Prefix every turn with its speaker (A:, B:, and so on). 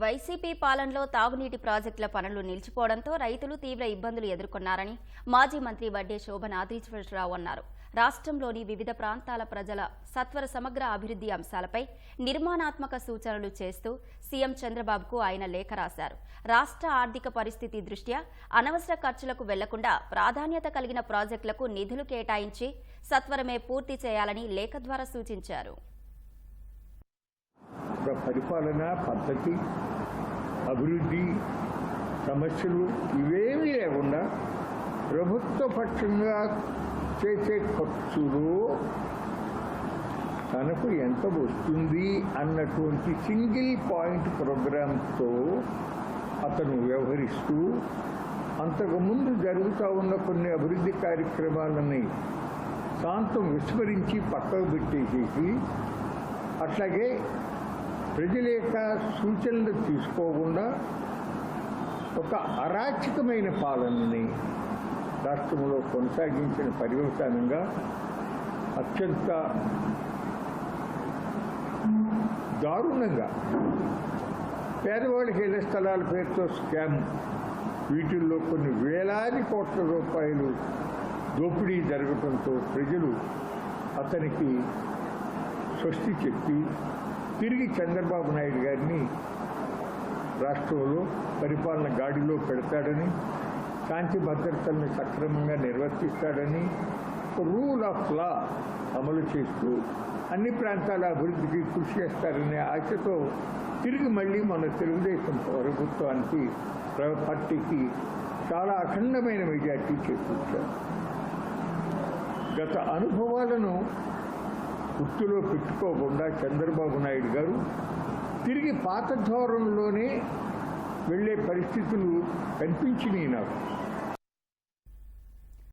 A: YCP పాలనలో తాగునీటి ప్రాజెక్టుల పనులు నిలిచిపోవడంతో రైతులు తీవ్ర ఇబ్బందులు ఎదుర్కొన్నారని మాజీ మంత్రి వడ్డే శోభన్ ఆదిశ్వరరావు అన్నారు. రాష్ట్రంలోని వివిధ ప్రాంతాల ప్రజల సత్వర సమగ్ర అభివృద్ధి అంశాలపై నిర్మాణాత్మక సూచనలు చేస్తూ సీఎం చంద్రబాబుకు ఆయన లేఖ రాశారు. రాష్ట్ర ఆర్థిక పరిస్థితి దృష్ట్యా అనవసర ఖర్చులకు వెళ్ళకుండా ప్రాధాన్యత కలిగిన ప్రాజెక్టులకు నిధులు కేటాయించి సత్వరమే పూర్తి చేయాలని లేఖ ద్వారా సూచించారు.
B: పరిపాలన పద్ధతి అభివృద్ధి సమస్యలు ఇవేమీ లేకుండా ప్రభుత్వ పక్షంగా చేసే ఖర్చులు తనకు ఎంత వస్తుంది అన్నటువంటి సింగిల్ పాయింట్ ప్రోగ్రామ్తో అతను వ్యవహరిస్తూ అంతకుముందు జరుగుతూ ఉన్న కొన్ని అభివృద్ధి కార్యక్రమాలని శాంతం విస్మరించి పక్కకు పెట్టేసేసి అట్లాగే ప్రజల యొక్క సూచనలు తీసుకోకుండా ఒక అరాచకమైన పాలనని రాష్ట్రంలో కొనసాగించిన పర్యవసానంగా అత్యంత దారుణంగా పేదవాళ్ళకి ఇళ్ళ స్థలాల పేరుతో స్కామ్. వీటిల్లో కొన్ని వేలాది కోట్ల రూపాయలు దోపిడీ జరగడంతో ప్రజలు అతనికి స్వస్తి చెప్పి తిరిగి చంద్రబాబు నాయుడు గారిని రాష్ట్రంలో పరిపాలన గాడిలో పెడతాడని శాంతి భద్రతల్ని సక్రమంగా నిర్వర్తిస్తాడని రూల్ ఆఫ్ లా అమలు చేస్తూ అన్ని ప్రాంతాల అభివృద్ధికి కృషి చేస్తారనే ఆశతో తిరిగి మళ్ళీ మన తెలుగుదేశం ప్రభుత్వానికి పార్టీకి చాలా అఖండమైన మెజార్టీ చేకూర్చారు. గత అనుభవాలను గుర్తులో పెట్టుకోకుండా చంద్రబాబు నాయుడు గారు తిరిగి పాత ధోరణిలోనే వెళ్ళే పరిస్థితులు కనిపించినాయి నాకు.